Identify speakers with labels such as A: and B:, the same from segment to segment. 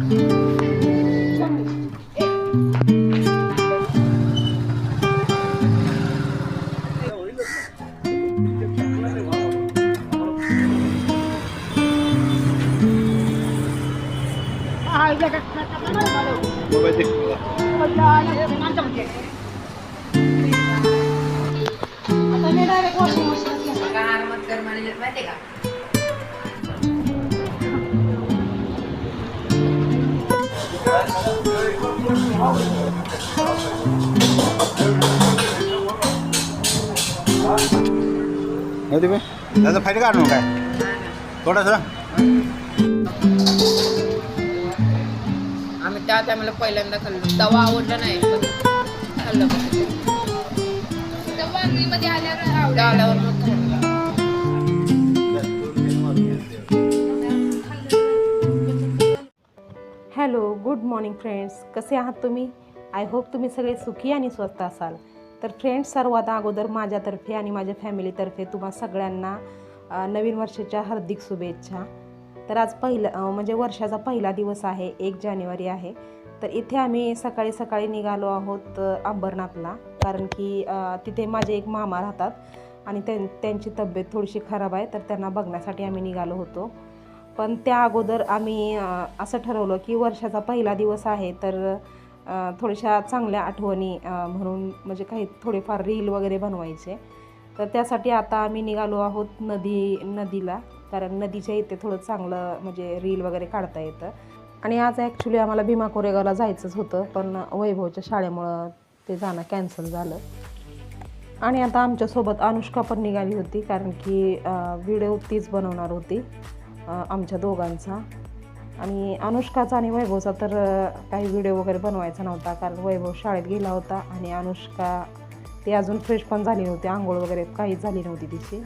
A: Mm-hmm. नाही तुम्ही? त्याचा फायदा काढू काय थोडंसं
B: आम्ही त्या टायमाला पहिल्यांदा खाल्लो. तवा आवडला नाही पण खाल्लं. मध्ये आल्यावर आल्यावर मग खाल्लं.
C: Hello good morning friends. कसे आहात तुम्ही? आय होप तुम्ही सगळे सुखी आणि स्वस्त असाल. तर फ्रेंड्स सर्वात अगोदर माझ्यातर्फे आणि माझ्या फॅमिलीतर्फे तुम्हा सगळ्यांना नवीन वर्षाच्या हार्दिक शुभेच्छा. तर आज पहिलं म्हणजे वर्षाचा पहिला दिवस आहे एक जानेवारी आहे. तर इथे आम्ही सकाळी सकाळी निघालो आहोत अंबरनाथला. कारण की तिथे माझे एक मामा राहतात आणि त्यां त्यांची तब्येत थोडीशी खराब आहे तर त्यांना बघण्यासाठी आम्ही निघालो होतो. पण त्या अगोदर आम्ही असं ठरवलं की वर्षाचा पहिला दिवस आहे तर थोड्याशा चांगल्या आठवणी म्हणून म्हणजे काही थोडेफार रील वगैरे बनवायचे. तर त्यासाठी आता आम्ही निघालो आहोत नदी नदीला कारण नदीच्या इथे थोडं चांगलं म्हणजे रील वगैरे काढता येतं. आणि आज ॲक्च्युली आम्हाला भीमा कोरेगावला जायचंच होतं पण वैभवच्या शाळेमुळं ते जाणं कॅन्सल झालं. आणि आता आमच्यासोबत अनुष्का पण निघाली होती कारण की व्हिडिओ तीच बनवणार होती. आमच्या दोघांचा. आणि अनुष्काचा आणि वैभवचा तर काही व्हिडिओ वगैरे बनवायचा नव्हता कारण वैभव शाळेत गेला होता आणि अनुष्का ती अजून फ्रेश पण झाली नव्हती आंघोळ वगैरे काहीच झाली नव्हती तिची.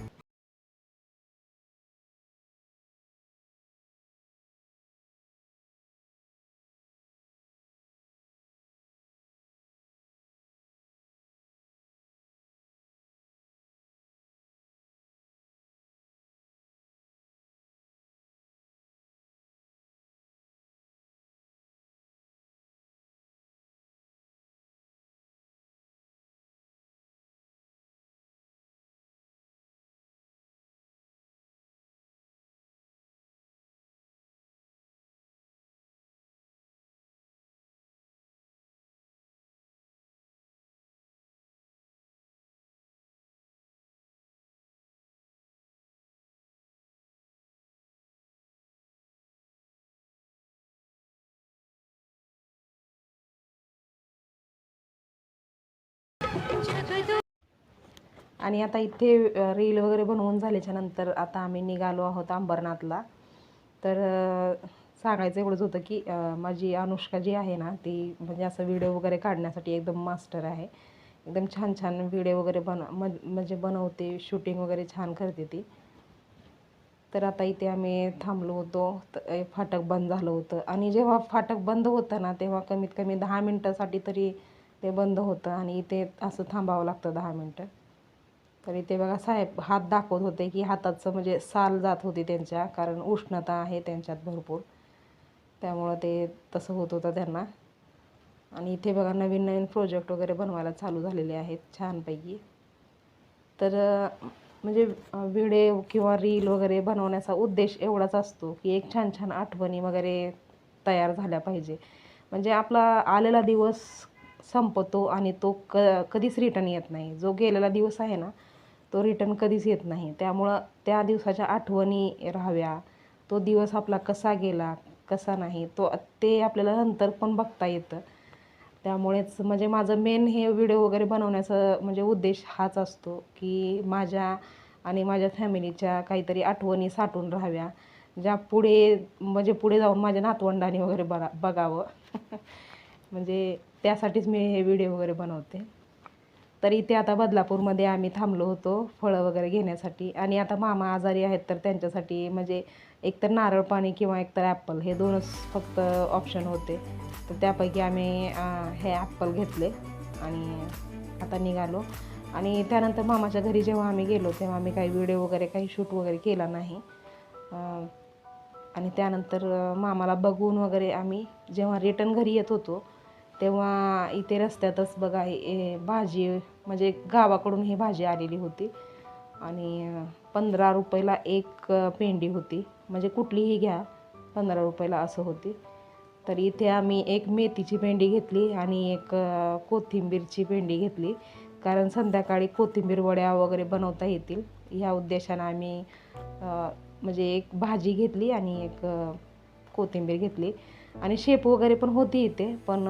C: आणि आता इथे रील वगैरे बनवून झाल्याच्यानंतर आता आम्ही निघालो आहोत अंबरनाथला. तर सांगायचं एवढंच होतं की माझी अनुष्का जी आहे ना ती म्हणजे असं व्हिडिओ वगैरे काढण्यासाठी एकदम मास्टर आहे. एकदम छान छान व्हिडिओ वगैरे बन म्हणजे बनवते शूटिंग वगैरे छान करते ती. तर आता इथे आम्ही थांबलो होतो फाटक बंद झालं होतं. आणि जेव्हा फाटक बंद होतं ना तेव्हा कमीत कमी दहा मिनटासाठी तरी ते बंद होतं आणि इथे असं थांबावं लागतं दहा मिनटं. तर इथे बघा साहेब हात दाखवत होते की हाताचं म्हणजे साल जात होती त्यांच्या कारण उष्णता आहे त्यांच्यात भरपूर. त्यामुळं ते तसं होत होतं त्यांना. आणि इथे बघा नवीन नवीन प्रोजेक्ट वगैरे बनवायला चालू झालेले आहेत छानपैकी. तर म्हणजे व्हिडिओ किंवा रील वगैरे बनवण्याचा उद्देश एवढाच असतो की एक छान छान आठवणी वगैरे तयार झाल्या पाहिजे. म्हणजे आपला आलेला दिवस संपतो आणि तो क कधीच रिटर्न येत नाही. जो गेलेला दिवस आहे ना तो रिटर्न कधीच येत नाही. त्यामुळं त्या दिवसाच्या आठवणी राहाव्या. तो दिवस आपला कसा गेला कसा नाही तो ते आपल्याला नंतर पण बघता येतं. त्यामुळेच म्हणजे माझं मेन हे व्हिडिओ वगैरे बनवण्याचा म्हणजे उद्देश हाच असतो की माझ्या आणि माझ्या फॅमिलीच्या काहीतरी आठवणी साठून राहाव्या. ज्या पुढे म्हणजे पुढे जाऊन माझ्या नातवंडाने वगैरे बघा बघावं. म्हणजे त्यासाठीच मी हे व्हिडिओ वगैरे बनवते. तर इथे आता बदलापूरमध्ये आम्ही थांबलो होतो फळं वगैरे घेण्यासाठी. आणि आता मामा आजारी आहेत तर त्यांच्यासाठी म्हणजे एकतर नारळ पाणी किंवा एकतर ॲपल हे दोनच फक्त ऑप्शन होते. तर त्यापैकी आम्ही हे ॲपल घेतले आणि आता निघालो. आणि त्यानंतर मामाच्या घरी जेव्हा आम्ही गेलो तेव्हा आम्ही काही व्हिडिओ वगैरे काही शूट वगैरे केला नाही. आणि त्यानंतर मामाला बघून वगैरे आम्ही जेव्हा रिटर्न घरी येत होतो तेव्हा इथे रस्त्यातच बघा हे- भाजी म्हणजे गावाकडून ही भाजी आलेली होती. आणि पंधरा रुपयाला एक पेंडी होती. म्हणजे कुठलीही घ्या पंधरा रुपयाला असं होती. तर इथे आम्ही एक मेथीची पेंडी घेतली आणि एक कोथिंबीरची पेंडी घेतली. कारण संध्याकाळी कोथिंबीर वड्या वगैरे बनवता येतील. ह्या उद्देशानं आम्ही म्हणजे एक भाजी घेतली आणि एक कोथिंबीर घेतली. आणि शेप वगैरे पण होती इथे पण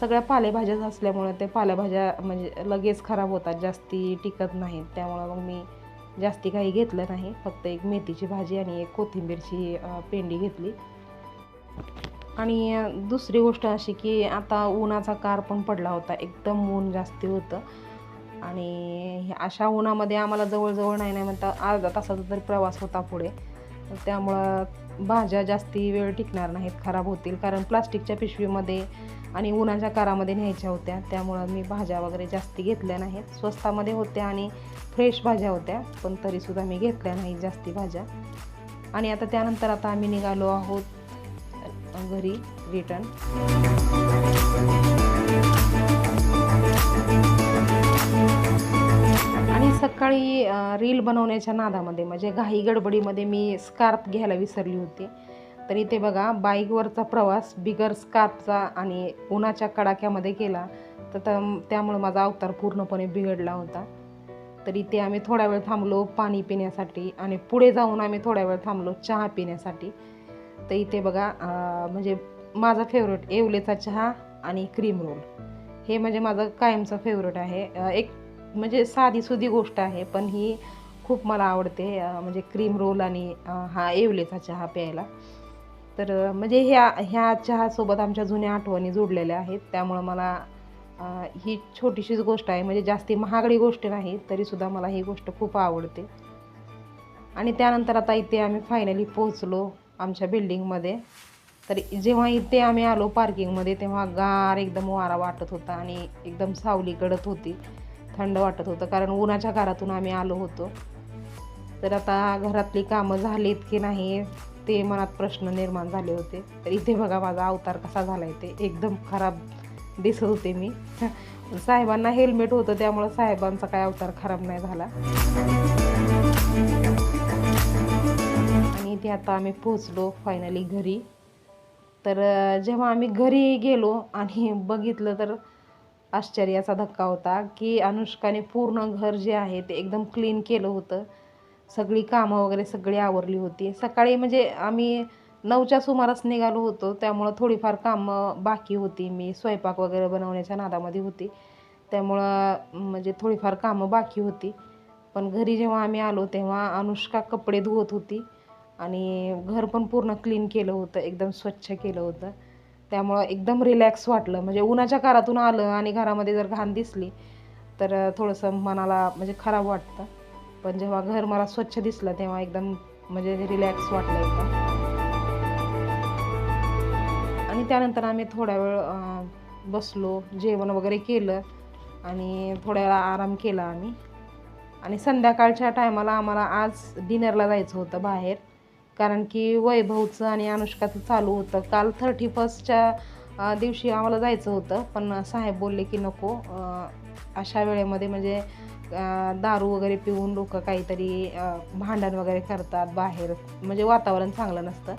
C: सगळ्या पालेभाज्याच असल्यामुळे ते पालेभाज्या म्हणजे लगेच खराब होतात जास्ती टिकत नाहीत. त्यामुळं मग मी जास्ती काही घेतलं नाही. फक्त एक मेथीची भाजी आणि एक कोथिंबीरची पेंडी घेतली. आणि दुसरी गोष्ट अशी की आता उन्हाचा कार पण पडला होता. एकदम ऊन जास्ती होतं. आणि अशा उन्हामध्ये आम्हाला जवळजवळ नाही नाही म्हणता अर्धा तासाचा तरी प्रवास होता पुढे. त्यामुळं भाज्या जास्ती वेळ टिकणार नाहीत खराब होतील. कारण प्लास्टिकच्या पिशवीमध्ये आणि उन्हाच्या कारामध्ये न्यायच्या होत्या. त्यामुळं मी भाज्या वगैरे जास्ती घेतल्या नाहीत. स्वस्तामध्ये होत्या आणि फ्रेश भाज्या होत्या पण तरीसुद्धा मी घेतल्या नाहीत जास्ती भाज्या. आणि आता त्यानंतर आता आम्ही निघालो आहोत घरी रिटर्न. सकाळी रील बनवण्याच्या नादामध्ये म्हणजे घाई गडबडीमध्ये मी स्कार्प घ्यायला विसरली होती. तर इथे बघा बाईकवरचा प्रवास बिगर स्कार्फचा आणि उन्हाच्या कडाक्यामध्ये केला तर त्यामुळं माझा अवतार पूर्णपणे बिघडला होता. तर इथे आम्ही थोडा वेळ थांबलो पाणी पिण्यासाठी आणि पुढे जाऊन आम्ही थोडा वेळ थांबलो चहा पिण्यासाठी. तर इथे बघा म्हणजे माझा फेवरेट येवलेचा चहा आणि क्रीम रोल हे म्हणजे माझं कायमचं फेवरेट आहे. एक म्हणजे साधीसुधी गोष्ट आहे पण ही खूप मला आवडते म्हणजे क्रीम रोल आणि हा येवलेचा चहा प्यायला. तर म्हणजे ह्या ह्या चहासोबत आमच्या जुन्या आठवणी जोडलेल्या आहेत. त्यामुळं मला ही छोटीशीच गोष्ट आहे. म्हणजे जास्ती महागडी गोष्ट नाही तरीसुद्धा मला ही गोष्ट खूप आवडते. आणि त्यानंतर आता इथे आम्ही फायनली पोहोचलो आमच्या बिल्डिंगमध्ये तर जेव्हा इथे आम्ही आलो पार्किंगमध्ये तेव्हा गार एकदम वारा वाटत होता आणि एकदम सावली गडत होती. थंड वाटत होतं कारण उन्हाच्या घरातून आम्ही आलो होतो. तर आता घरातली कामं झालीत की नाही ते मनात प्रश्न निर्माण झाले होते. तर इथे बघा माझा अवतार कसा झाला आहे ते. एकदम खराब दिसत होते मी. साहेबांना हेल्मेट होतं त्यामुळं साहेबांचा काय अवतार खराब नाही झाला. आणि इथे आता आम्ही पोचलो फायनली घरी. तर जेव्हा आम्ही घरी गेलो आणि बघितलं तर आश्चर्याचा धक्का होता की अनुष्काने पूर्ण घर जे आहे ते एकदम क्लीन केलं होतं. सगळी कामं वगैरे सगळी आवरली होती. सकाळी म्हणजे आम्ही नऊच्या सुमारास निघालो होतो. त्यामुळं थोडीफार कामं बाकी होती. मी स्वयंपाक वगैरे बनवण्याच्या नादामध्ये होती. त्यामुळं म्हणजे थोडीफार कामं बाकी होती. पण घरी जेव्हा आम्ही आलो तेव्हा अनुष्का कपडे धुवत होती. आणि घर पण पूर्ण क्लीन केलं होतं. एकदम स्वच्छ केलं होतं. त्यामुळं एकदम रिलॅक्स वाटलं. म्हणजे उन्हाच्या कारातून आलं आणि घरामध्ये जर घाण दिसली तर थोडंसं मनाला म्हणजे खराब वाटतं. पण जेव्हा घर मला स्वच्छ दिसलं तेव्हा एकदम म्हणजे रिलॅक्स वाटलं एकदम. आणि त्यानंतर आम्ही थोडा वेळ बसलो जेवण वगैरे केलं आणि थोड्या वेळा आराम केला आम्ही. आणि संध्याकाळच्या टायमाला आम्हाला आज डिनरला जायचं होतं बाहेर. कारण की वैभवचं आणि अनुष्काचं चालू होतं. काल थर्टी फर्स्टच्या दिवशी आम्हाला जायचं होतं पण साहेब बोलले की नको अशा वेळेमध्ये म्हणजे दारू वगैरे पिऊन लोक काहीतरी भांडण वगैरे करतात बाहेर म्हणजे वातावरण चांगलं नसतं.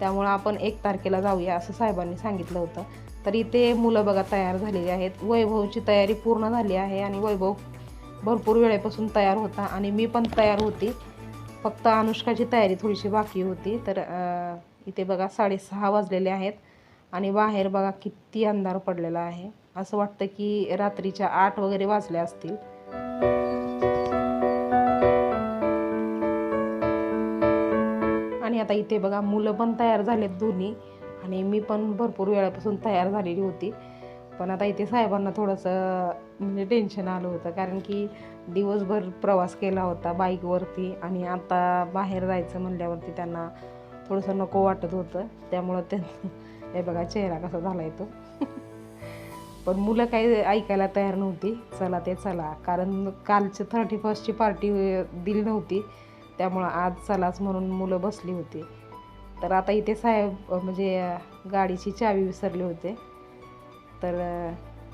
C: त्यामुळं आपण एक तारखेला जाऊया असं साहेबांनी सांगितलं होतं. तर इथे मुलं बघा तयार झालेली आहेत. वैभवची तयारी पूर्ण झाली आहे आणि वैभव भरपूर वेळेपासून तयार होता आणि मी पण तयार होती. फक्त अनुष्काची तयारी थोडीशी बाकी होती तर इथे बघा साडेसहा वाजलेले आहेत आणि बाहेर बघा किती अंधार पडलेला आहे. असं वाटतं की रात्रीच्या आठ वगैरे वाजल्या असतील. आणि आता इथे बघा मुलं पण तयार झालेत दोन्ही आणि मी पण भरपूर वेळापासून तयार झालेली होती. पण आता इथे साहेबांना थोडंसं म्हणजे टेन्शन आलं होतं. कारण की दिवसभर प्रवास केला होता बाईकवरती आणि आता बाहेर जायचं म्हणल्यावरती त्यांना थोडंसं नको वाटत होतं. त्यामुळं ते हे बघा चेहरा कसा झाला आहे तो. पण मुलं काही ऐकायला तयार नव्हती. चला ते चला. कारण कालची थर्टी फर्स्टची पार्टी दिली नव्हती. त्यामुळं आज चलाच म्हणून मुलं बसली होती. तर आता इथे साहेब म्हणजे गाडीची चावी विसरले होते. तर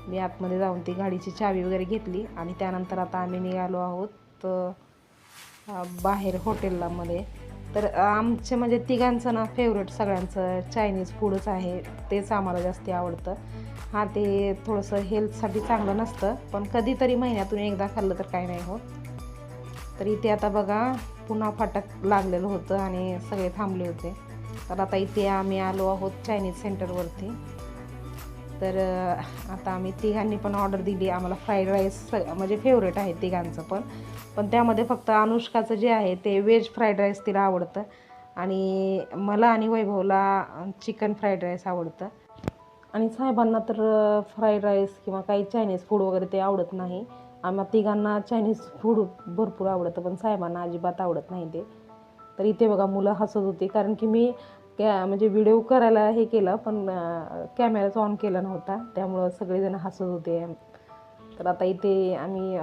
C: मी आतमध्ये जाऊन ती गाडीची चावी वगैरे घेतली आणि त्यानंतर आता आम्ही निघालो आहोत बाहेर हॉटेललामध्ये तर आमचे म्हणजे तिघांचं ना फेवरेट सगळ्यांचं चायनीज फूडच आहे तेच आम्हाला जास्त आवडतं. हां ते थोडंसं हेल्थसाठी चांगलं नसतं पण कधीतरी महिन्यातून एकदा खाल्लं तर काही नाही होत. तर इथे आता बघा पुन्हा फाटक लागलेलं होतं आणि सगळे थांबले होते. तर आता इथे आम्ही आलो आहोत चायनीज सेंटरवरती तर आता आम्ही तिघांनी पण ऑर्डर दिली. आम्हाला फ्राईड राईस म्हणजे फेवरेट आहे तिघांचं पण. पण त्यामध्ये फक्त अनुष्काचं जे आहे ते व्हेज फ्राईड राईस तिला आवडतं. आणि मला आणि वैभवला चिकन फ्राईड राईस आवडतं. आणि साहेबांना तर फ्राईड राईस किंवा काही चायनीज फूड वगैरे ते आवडत नाही. आम्हा तिघांना चायनीज फूड भरपूर आवडतं पण साहेबांना अजिबात आवडत नाही ते. तर इथे बघा मुलं हसत होती. कारण की मी कॅ म्हणजे व्हिडिओ करायला हे केलं पण कॅमेराच ऑन केला नव्हता. त्यामुळं सगळेजण हसत होते. तर आता इथे आम्ही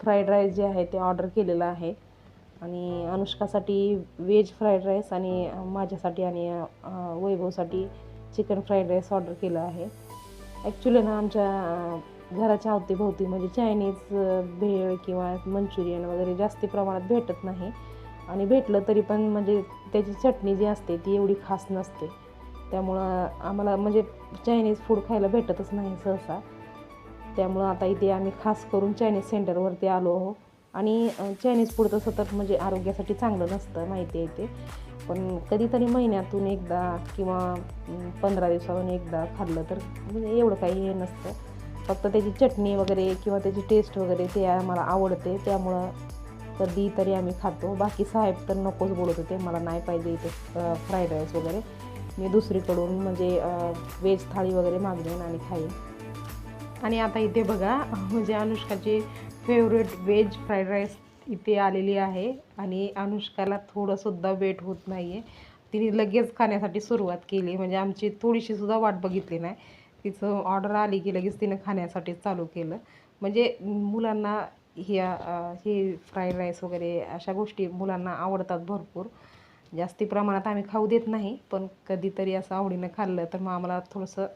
C: फ्राईड राईस जे आहे ते ऑर्डर केलेलं आहे. आणि अनुष्कासाठी व्हेज फ्राईड राईस आणि माझ्यासाठी आणि वैभवसाठी चिकन फ्राईड राईस ऑर्डर केलं आहे. ॲक्च्युली ना आमच्या घराच्या अवतीभोवती म्हणजे चायनीज भेळ किंवा मंचुरियन वगैरे जास्ती प्रमाणात भेटत नाही. आणि भेटलं तरी पण म्हणजे त्याची चटणी जी असते ती एवढी खास नसते. त्यामुळं आम्हाला म्हणजे चायनीज फूड खायला भेटतच नाही सहसा. त्यामुळं आता इथे आम्ही खास करून चायनीज सेंटरवरती आलो आहो. आणि चायनीज फूड तसं तर म्हणजे आरोग्यासाठी चांगलं नसतं माहिती आहे ते. पण कधीतरी महिन्यातून एकदा किंवा पंधरा दिवसातून एकदा खाल्लं तर म्हणजे एवढं काही हे नसतं. फक्त त्याची चटणी वगैरे किंवा त्याची टेस्ट वगैरे ते आम्हाला आवडते. त्यामुळं कधी तरी आम्ही खातो. बाकी साहेब तर नकोच बोलत होते. मला नाही पाहिजे इथे फ्राईड राईस वगैरे. मी दुसरीकडून म्हणजे वेज थाळी वगैरे मागवेन आणि खाईन. आणि आता इथे बघा म्हणजे अनुष्काची फेवरेट व्हेज फ्राईड राईस इथे आलेली आहे. आणि अनुष्काला थोडंसुद्धा वेट होत नाही आहे तिने लगेच खाण्यासाठी सुरुवात केली. म्हणजे आमची थोडीशीसुद्धा वाट बघितली नाही. तिचं ऑर्डर आली की लगेच तिनं खाण्यासाठी चालू केलं. म्हणजे मुलांना ह्या हे फ्राईड राईस वगैरे अशा गोष्टी मुलांना आवडतात भरपूर. जास्ती प्रमाणात आम्ही खाऊ देत नाही पण कधीतरी असं आवडीनं खाल्लं तर मग आम्हाला थोडंसं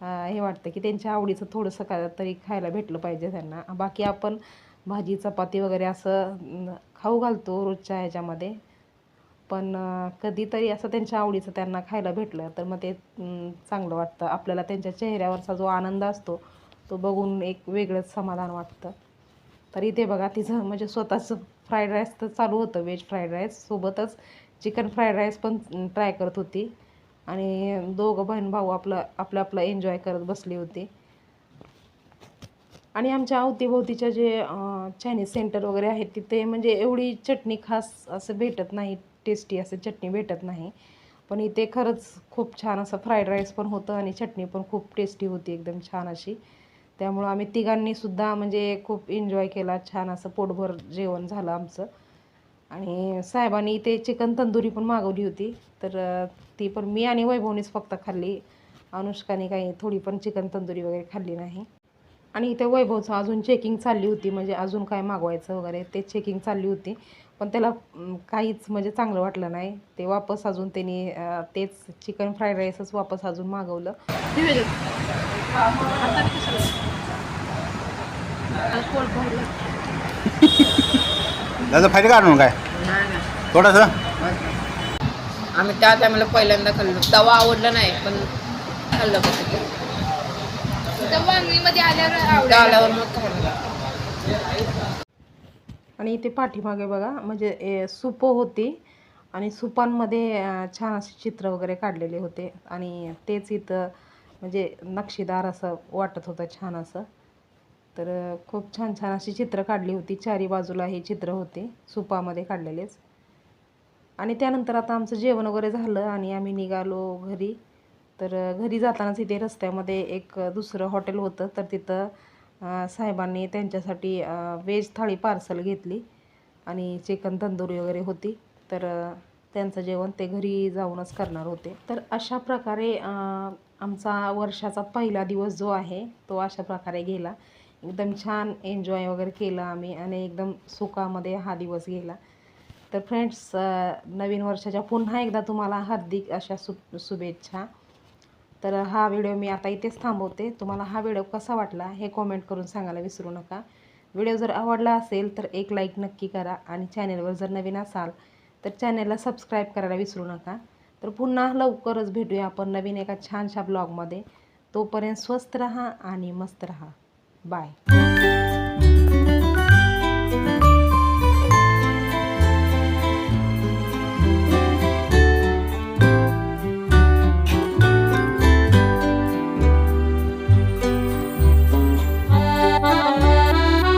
C: हे वाटतं की त्यांच्या आवडीचं थोडंसं का तरी खायला भेटलं पाहिजे त्यांना. बाकी आपण भाजी चपाती वगैरे असं खाऊ घालतो रोजच्या ह्याच्यामध्ये. पण कधीतरी असं त्यांच्या आवडीचं त्यांना खायला भेटलं तर मग ते चांगलं वाटतं. आपल्याला त्यांच्या चेहऱ्यावरचा जो आनंद असतो तो बघून एक वेगळंच समाधान वाटतं. तर इथे बघा तिचं म्हणजे स्वतःचं फ्राईड राईस तर चालू होतं व्हेज फ्राईड राईस सोबतच चिकन फ्राईड राईस पण ट्राय करत होती. आणि दोघं बहीण भाऊ आपलं आपलं आपलं एन्जॉय करत बसली होती. आणि आमच्या अवतीभोवतीच्या जे चायनीज सेंटर वगैरे आहेत तिथे म्हणजे एवढी चटणी खास असं भेटत नाही टेस्टी असं चटणी भेटत नाही. पण इथे खरंच खूप छान असं फ्राईड राईस पण होतं आणि चटणी पण खूप टेस्टी होती एकदम छान अशी. त्यामुळं आम्ही तिघांनी सुद्धा म्हणजे खूप एन्जॉय केला. छान असं पोटभर जेवण झालं आमचं. आणि साहेबांनी इथे चिकन तंदुरी पण मागवली होती. तर ती पण मी आणि वैभवनीच फक्त खाल्ली. अनुष्काने काही थोडी पण चिकन तंदुरी वगैरे खाल्ली नाही. आणि इथे वैभवचं अजून चेकिंग चालली होती. म्हणजे अजून काय मागवायचं वगैरे ते चेकिंग चालली होती. पण त्याला काहीच म्हणजे चांगलं वाटलं नाही. ते वापस अजून त्यांनी तेच चिकन फ्राईड राईसच वापस अजून मागवलं.
A: दादा फायदा काढून काय? थोडंसं?
B: आम्ही त्या टायमाला पहिल्यांदा खाल्लो. तवा आवडलं नाही पण खाल्लं कसं
D: आल्यावर
B: आल्यावर मग खाल्लं.
C: आणि इथे पाठीमागे बघा म्हणजे ए, होती आणि सुपांमध्ये छान असे चित्र वगैरे काढलेले होते आणि तेच इथं म्हणजे नक्षीदार असं वाटत होतं छान असं. तर खूप छान छान अशी चित्र काढली होती. चारी बाजूला हे चित्र होते सुपामध्ये काढलेलेच. आणि त्यानंतर आता आमचं जेवण वगैरे झालं आणि आम्ही निघालो घरी. तर घरी जातानाच इथे रस्त्यामध्ये एक दुसरं हॉटेल होतं. तर तिथं साहेबांनी त्यांच्यासाठी वेज थाळी पार्सल घेतली आणि चिकन तंदुरी वगैरे होती. तर त्यांचं जेवण ते घरी जाऊनच करणार होते. तर अशा प्रकारे आमचा वर्षाचा पहिला दिवस जो आहे तो अशा प्रकारे गेला. एकदम छान एन्जॉय वगैरे केला आम्ही आणि एकदम सुखामध्ये हा दिवस गेला. तर फ्रेंड्स नवीन वर्षाच्या पुन्हा एकदा तुम्हाला हार्दिक अशा सु शुभेच्छा. तर हा व्हिडिओ मी आता इथेच थांबवते. तुम्हाला हा व्हिडिओ कसा वाटला हे कॉमेंट करून सांगायला विसरू नका. व्हिडिओ जर आवडला असेल तर एक लाईक नक्की करा आणि चॅनेलवर जर नवीन असाल तर चॅनेलला सबस्क्राईब करायला विसरू नका. तर पुन्हा लवकरच भेटूया आपण नवीन एका छानशा ब्लॉगमध्ये तोपर्यंत स्वस्त रहा आणि मस्त रहा. बाय